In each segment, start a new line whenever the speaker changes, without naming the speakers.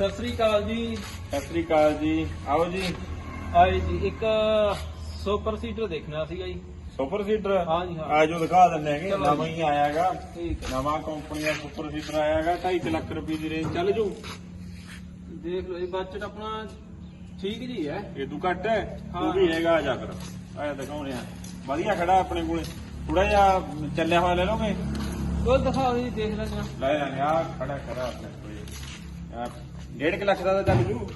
ਸਤਿ ਸ੍ਰੀ ਅਕਾਲ ਜੀ।
ਸਤਿ ਸ੍ਰੀ ਅਕਾਲ ਜੀ। ਆਓ ਜੀ।
ਆਏ ਜੀ ਇੱਕ ਸੁਪਰ ਸੀਟਰ ਦੇਖਣਾ ਸੀਗਾ ਜੀ।
Super seater?
ਹਾਂ ਜੀ, ਹਾਂ।
ਆਜੋ ਦਿਖਾ ਦਿੰਦੇ ਹੈਗੇ।
ਚਲੋ
ਨਵਾਂ ਹੀ ਆਇਆਗਾ।
ਠੀਕ ਹੈ।
ਨਵਾਂ ਕੰਪਨੀ ਦਾ ਸੁਪਰ ਸੀਟਰ ਆਇਆਗਾ। 2.5 ਲੱਖ ਰੁਪਏ ਦੀ ਰੇਂਜ ਚੱਲ ਜੂ
ਦੇਖ ਲਓ ਜੀ ਬਜਟ ਆਪਣਾ ਠੀਕ ਜੀ ਹੈ।
ਇਹ ਤੂੰ ਘੱਟ ਹੈ।
ਹਾਂ।
ਉਹ ਵੀ ਹੈਗਾ ਆ ਜਾ ਕਰ। ਆਇਆ ਦਿਖਾਉਣੇ ਆ। ਵਧੀਆ ਖੜਾ ਆਪਣੇ ਕੋਲੇ। ਥੋੜਾ ਜਿਹਾ ਚੱਲਿਆ ਹੋਇਆ ਲੈ ਲਓਗੇ?
ਉਹ ਦਿਖਾਓ ਜੀ ਦੇਖ ਹਾਂ
ਲੈ ਲੈਣੇ ਆ ਖੜਾ ਖੜਾ ਆਪਣੇ ਕੋਲੇ। ਆ ਡੇਢ ਕੁ ਲੱਖ ਦਾ ਤਾਂ ਚੱਲ ਜੂ।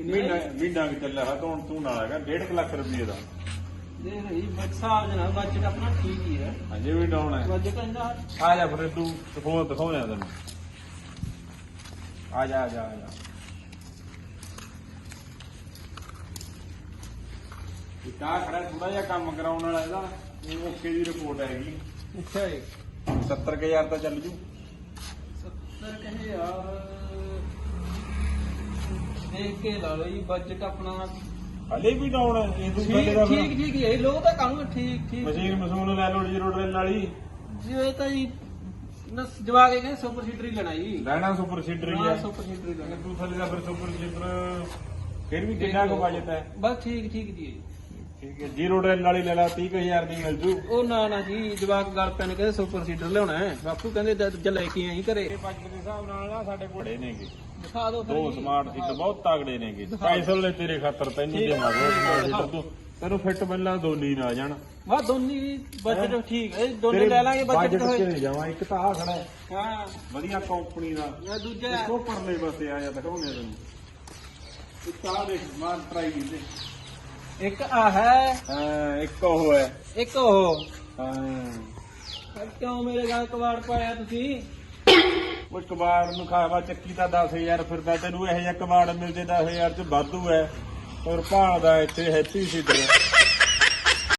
ਮਹੀਨਾ ਮਹੀਨਾ ਵੀ ਚੱਲਿਆ ਹੋਇਆ ਤੂੰ ਤੂੰ ਨਾਲ ਹੈਗਾ ਡੇਢ ਕੁ ਲੱਖ ਰੁਪਏ ਦਾ।
ਦੇਖ ਜੀ ਹਿਸਾਬ ਜਨਾ ਬਜਟ ਆਪਣਾ ਠੀਕ ਹੀ ਹੈ।
ਅਜੇ ਵੀ ਡਾਉਣ ਹੈ।
ਬਜਟ ਇਹਦਾ
ਆ ਜਾ ਫਿਰ ਤੂੰ ਦਿਖਾਉ ਦਿਖਾਉਣੇ ਤੈਨੂੰ। ਆ ਜਾ ਆ ਜਾ ਆ ਜਾ। ਕਾ ਖੜਾ ਥੋੜਾ ਜਿਹਾ ਕੰਮ ਕਰਾਉਣ ਵਾਲਾ ਇਹਦਾ। ਇਹ ਓਕੇ ਦੀ ਰਿਪੋਰਟ ਹੈਗੀ।
ਅੱਛਾ ਜੀ।
70000 ਤਾਂ ਚੱਲ ਜੂ।
ਦੇਖ ਕੇ ਲਾ ਲਓ ਜੀ ਬਜਟ ਆਪਣਾ
ਹਲੇ ਵੀ ਡਾਉਣ ਹੈ ਇਹ ਤੂੰ
ਠੀਕ ਠੀਕ ਠੀਕ ਹੀ ਲੋਕ ਤਾਂ ਕੰਮ ਠੀਕ ਠੀਕ।
ਮਸ਼ੀਨ ਮਸ਼ੂਨ ਲੈ ਲਓ ਜੀਰੋ ਡਰਿਲ ਵਾਲੀ।
ਜਿਵੇਂ ਤਾਂ ਜੀ ਨਸ ਜਵਾ ਕੇ ਕਹਿੰਦੇ ਸੁਪਰ ਸੀਟਰ ਹੀ ਲੈਣਾ ਜੀ।
ਲੈਣਾ ਸੁਪਰ ਸੀਡਰ ਹੀ
ਹਾਂ
ਹੈ।
ਸੁਪਰ ਸੀਟਰ ਹੀ ਲੈਣਾ।
ਤੂੰ ਥੱਲੇ ਦਾ ਫਿਰ ਸੁਪਰ ਸੀਡਰ ਫਿਰ ਵੀ ਕਿੰਨਾ ਕੁ ਬਜਟ ਹੈ?
ਬਸ ਠੀਕ ਠੀਕ ਜੀ।
ਠੀਕ ਹੈ ਜੀਰੋ ਡਰਿਲ ਵਾਲੀ ਲੈ ਲਾ 30000 ਦੀ ਮਿਲ ਜੂ।
ਉਹ ਨਾ ਨਾ ਜੀ ਜਵਾਕ ਗੱਲ ਪੈਣ ਕਹਿੰਦੇ ਸੁਪਰ ਸੀਟਰ ਲਿਆਉਣਾ ਹੈ। ਬਾਪੂ ਕਹਿੰਦੇ ਜਦ ਜੇ ਲੈ ਕੇ ਆਈ ਘਰੇ।
ਇਹ ਬਜਟ ਦੇ ਹਿਸਾਬ ਨਾਲ ਨਾ ਸਾਡੇ ਕੋਲੇ। ਨੇਗੇ।
ਦਿਖਾ ਦਿਓ ਫਿਰ
ਦੋ
ਜੀ।
ਸਮਾਰਟ ਸੀਟ ਬਹੁਤ ਤਗੜੇ ਨੇਗੇ। ਸਪੈਸ਼ਲ ਨੇ ਤੇਰੇ ਖਾਤਰ ਤੈਨੂੰ ਦੇਵਾਂਗੇ ਉਹ ਸਮਾਰਟ ਸੀਟ ਤੂੰ। ਤੈਨੂੰ ਫਿੱਟ ਬੰਨਾ ਦੋਨੀ ਨਾ ਜਾਣ।
ਵਾਹ ਦੋਨੀ ਬਜਟ ਠੀਕ ਹੈ। ਦੋਨੇ ਲੈ ਲਾਂਗੇ ਬਜਟ ਹੋਏ
ਨਹੀਂ ਜਾਵਾਂ ਇੱਕ ਤਾਂ ਆ ਖੜਾ ਹੈ।
ਹਾਂ।
ਵਧੀਆ ਕੰਪਨੀ ਦਾ।
ਇਹ ਦੂਜਾ।
ਇੱਕੋ ਪਰਲੇ ਪਾਸੇ ਆ ਜਾ ਦਿਖਾਉਂਦੇ ਤੈਨੂੰ। ਇੱਕ ਆ ਦੇਖ ਮਾਰ ਟਰਾਈ ਕੀਤੇ।
ਇੱਕ ਆ ਹੈ।
ਹਾਂ ਇੱਕ ਉਹ ਹੈ।
ਇੱਕ ਉਹ।
ਹਾਂ।
ਕਿਉਂ ਮੇਰੇ ਗਾਲ ਕਵਾੜ ਪਾਇਆ ਤੁਸੀਂ?
ਉਹ ਕਬਾੜ ਨੂੰ ਖਾਵਾ ਚੱਕੀ ਤਾਂ 10000 ਫਿਰਦਾ ਤੈਨੂੰ ਇਹੋ ਜਿਹਾ ਕਬਾੜ ਮਿਲ ਜੇ 10000 ਚ ਵਾਧੂ ਹੈ। ਔਰ ਭਾਲ ਦਾ ਇੱਥੇ ਹੈਪੀ ਸੀਟਰ